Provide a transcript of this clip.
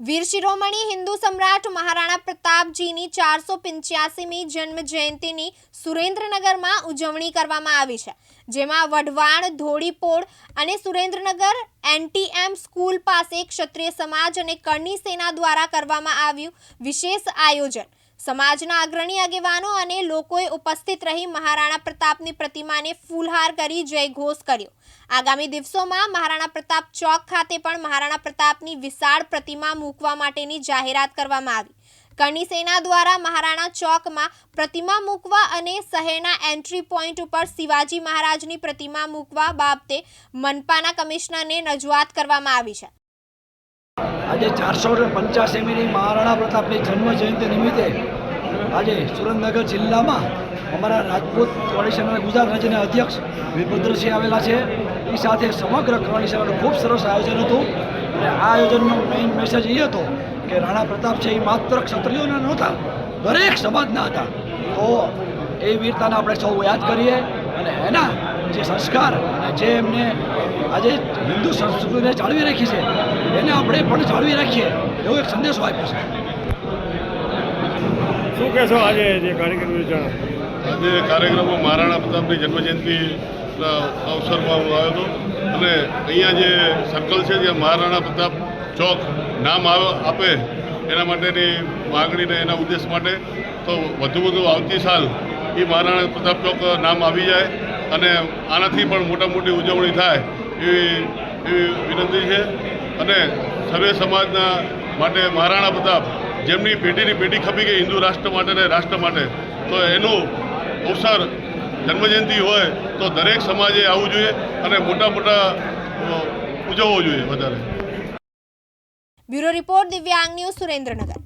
વીર શિરોમણી હિન્દુ સમ્રાટ મહારાણા પ્રતાપજીની ચારસો પંચ્યાસીમી જન્મ જયંતિની સુરેન્દ્રનગરમાં ઉજવણી કરવામાં આવી છે, જેમાં વઢવાણ, ધોળીપોળ અને સુરેન્દ્રનગર એનટીએમ સ્કૂલ પાસે ક્ષત્રિય સમાજ અને કરણી સેના દ્વારા કરવામાં આવ્યું વિશેષ આયોજન. સમાજના અગ્રણી આગેવાનો અને લોકોએ ઉપસ્થિત રહી મહારાણા પ્રતાપની પ્રતિમાને ફૂલહાર કરી જય ઘોષ કર્યો. આગામી દિવસોમાં મહારાણા પ્રતાપ ચોક ખાતે પણ મહારાણા પ્રતાપની વિશાળ પ્રતિમા મૂકવા માટેની જાહેરાત કરવામાં આવી. કરણી સેના દ્વારા મહારાણા ચોકમાં પ્રતિમા મૂકવા અને શહેરના એન્ટ્રી પોઈન્ટ ઉપર શિવાજી મહારાજની પ્રતિમા મૂકવા બાબતે મનપાના કમિશનરને રજૂઆત કરવામાં આવી છે. આજે ચારસો પંચ્યાસીમીની મહારાણા પ્રતાપની જન્મ જયંતિ નિમિત્તે આજે સુરેન્દ્રનગર જિલ્લામાં અમારા રાજપૂત કોalition અને ગુજરાત રાજ્યના અધ્યક્ષ વીરભદ્રસિંહ આવેલા છે. એ સાથે સમગ્ર કોaliશનનું ખૂબ સરસ આયોજન હતું. અને આ આયોજનનો મેઇન મેસેજ એ હતો કે રાણા પ્રતાપ છે એ માત્ર ક્ષત્રિયોના નહોતા, દરેક સમાજના હતા. તો એ વીરતાને આપણે સૌ યાદ કરીએ અને એના જે સંસ્કાર અને જે એમને આજે હિન્દુ સંસ્કૃતિને જાળવી રાખી છે એને આપણે પણ જાળવી રાખીએ એવો એક સંદેશો આપ્યો છે. શું કહેશો આજે જે કાર્યક્રમ આજે કાર્યક્રમમાં મહારાણા પ્રતાપની જન્મજયંતિના અવસરમાં હું આવ્યો હતો. અને અહીંયા જે સર્કલ છે જ્યાં મહારાણા પ્રતાપ ચોક નામ આપે એના માટેની માગણીને એના ઉદ્દેશ માટે તો વધુ વધુ આવતી સાલ એ મહારાણા પ્રતાપ ચોક નામ આવી જાય. અને આનાથી પણ મોટા મોટી ઉજવણી થાય એવી એવી વિનંતી છે. અને સર્વે સમાજના માટે મહારાણા પ્રતાપ જેમની પેઢીની પેઢી ખપી ગઈ હિન્દુ રાષ્ટ્ર માટે ને રાષ્ટ્ર માટે, તો એનું અવસર જન્મજયંતિ હોય તો દરેક સમાજે આવવું જોઈએ અને મોટા મોટા ઉજવવો જોઈએ વધારે. Bureau report Divyang news Surendranagar.